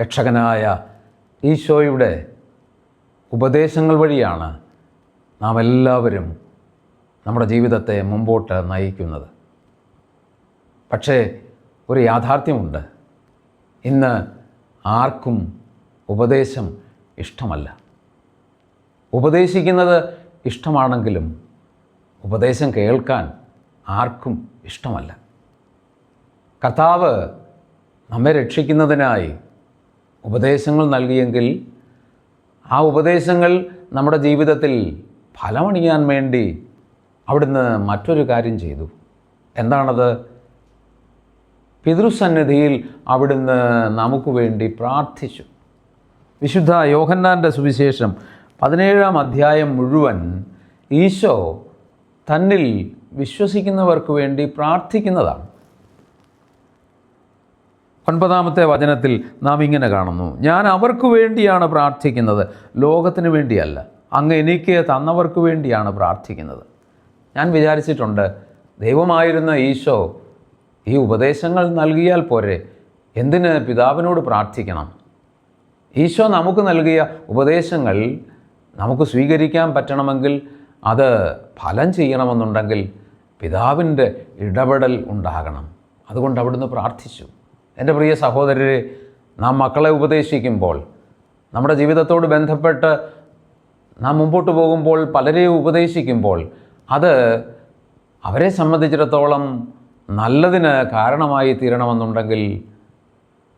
രക്ഷകനായ ഈശോയുടെ ഉപദേശങ്ങൾ വഴിയാണ് നാം എല്ലാവരും നമ്മുടെ ജീവിതത്തെ മുമ്പോട്ട് നയിക്കുന്നത്. പക്ഷേ ഒരു യാഥാർത്ഥ്യമുണ്ട്. ഇന്ന് ആർക്കും ഉപദേശം ഇഷ്ടമല്ല. ഉപദേശിക്കുന്നത് ഇഷ്ടമാണെങ്കിലും ഉപദേശം കേൾക്കാൻ ആർക്കും ഇഷ്ടമല്ല. കർത്താവ് നമ്മെ രക്ഷിക്കുന്നതിനായി ഉപദേശങ്ങൾ നൽകിയെങ്കിൽ ആ ഉപദേശങ്ങൾ നമ്മുടെ ജീവിതത്തിൽ ഫലമണിയാൻ വേണ്ടി അവിടുന്ന് മറ്റൊരു കാര്യം ചെയ്തു. എന്താണത്? പിതൃസന്നിധിയിൽ അവിടുന്ന് നമുക്ക് വേണ്ടി പ്രാർത്ഥിച്ചു. വിശുദ്ധ യോഹന്നാന്റെ സുവിശേഷം പതിനേഴാം അധ്യായം മുഴുവൻ ഈശോ തന്നിൽ വിശ്വസിക്കുന്നവർക്ക് വേണ്ടി പ്രാർത്ഥിക്കുന്നതാണ്. ഒൻപതാമത്തെ വചനത്തിൽ നാം ഇങ്ങനെ കാണുന്നു. ഞാൻ അവർക്ക് വേണ്ടിയാണ് പ്രാർത്ഥിക്കുന്നത്. ലോകത്തിന് വേണ്ടിയല്ല. അങ്ങ് എനിക്ക് തന്നവർക്ക് വേണ്ടിയാണ് പ്രാർത്ഥിക്കുന്നത്. ഞാൻ വിചാരിച്ചിട്ടുണ്ട് ദൈവമായിരുന്ന ഈശോ ഈ ഉപദേശങ്ങൾ നൽകിയാൽ പോരെ. എന്തിന് പിതാവിനോട് പ്രാർത്ഥിക്കണം? ഈശോ നമുക്ക് നൽകിയ ഉപദേശങ്ങൾ നമുക്ക് സ്വീകരിക്കാൻ പറ്റണമെങ്കിൽ അത് ഫലം ചെയ്യണമെന്നുണ്ടെങ്കിൽ പിതാവിന്റെ ഇടപെടൽ ഉണ്ടാകണം. അതുകൊണ്ട് അവിടുന്ന് പ്രാർത്ഥിച്ചു. എന്റെ പ്രിയ സഹോദരരെ നാം മക്കളെ ഉപദേശിക്കുമ്പോൾ നമ്മുടെ ജീവിതത്തോട് ബന്ധപ്പെട്ട് നാം മുമ്പോട്ട് പോകുമ്പോൾ പലരെയും ഉപദേശിക്കുമ്പോൾ അത് അവരെ സംബന്ധിച്ചിടത്തോളം നല്ലതിന് കാരണമായി തീരണമെന്നുണ്ടെങ്കിൽ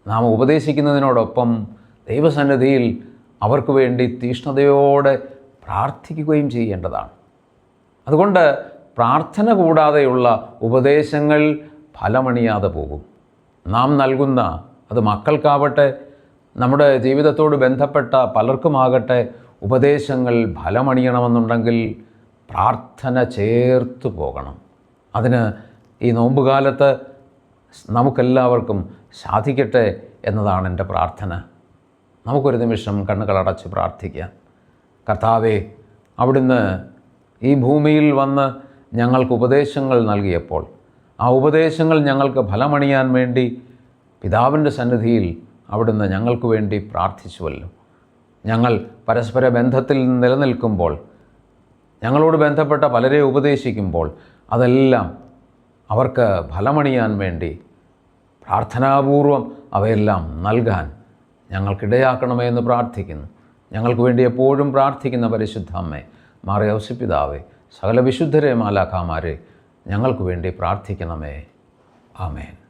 നാം ഉപദേശിക്കുന്നതിനോടൊപ്പം ദൈവസന്നിധിയിൽ അവർക്ക് വേണ്ടി തീഷ്ണതയോടെ പ്രാർത്ഥിക്കുകയും ചെയ്യേണ്ടതാണ്. അതുകൊണ്ട് പ്രാർത്ഥന കൂടാതെയുള്ള ഉപദേശങ്ങൾ ഫലമണിയാതെ പോകും. നാം നൽകുന്ന അത് മക്കൾക്കാവട്ടെ നമ്മുടെ ജീവിതത്തോട് ബന്ധപ്പെട്ട പലർക്കുമാകട്ടെ ഉപദേശങ്ങൾ ഫലമണിയണമെന്നുണ്ടെങ്കിൽ പ്രാർത്ഥന ചേർത്ത് പോകണം. അതിന് ഈ നോമ്പുകാലത്ത് നമുക്കെല്ലാവർക്കും സാധിക്കട്ടെ എന്നതാണ് എന്റെ പ്രാർത്ഥന. നമുക്കൊരു നിമിഷം കണ്ണുകളടച്ച് പ്രാർത്ഥിക്കാം. കർത്താവേ അവിടുന്ന് ഈ ഭൂമിയിൽ വന്ന് ഞങ്ങൾക്ക് ഉപദേശങ്ങൾ നൽകിയപ്പോൾ ആ ഉപദേശങ്ങൾ ഞങ്ങൾക്ക് ഫലമണിയാൻ വേണ്ടി പിതാവിന്റെ സന്നിധിയിൽ അവിടുന്ന് ഞങ്ങൾക്ക് വേണ്ടി പ്രാർത്ഥിച്ചുവല്ലോ. ഞങ്ങൾ പരസ്പര ബന്ധത്തിൽ നിലനിൽക്കുമ്പോൾ ഞങ്ങളോട് ബന്ധപ്പെട്ട പലരെ ഉപദേശിക്കുമ്പോൾ അതെല്ലാം അവർക്ക് ഫലമണിയാൻ വേണ്ടി പ്രാർത്ഥനാപൂർവം അവയെല്ലാം നൽകാൻ ഞങ്ങൾക്കിടയാക്കണമേ എന്ന് പ്രാർത്ഥിക്കുന്നു. ഞങ്ങൾക്ക് വേണ്ടി എപ്പോഴും പ്രാർത്ഥിക്കുന്ന പരിശുദ്ധ അമ്മേ മാറി ഔസിപ്പിതാവേ സകല വിശുദ്ധരെ മാലാഖാമാരെ ഞങ്ങൾക്ക് വേണ്ടി പ്രാർത്ഥിക്കണമേ. ആമേൻ.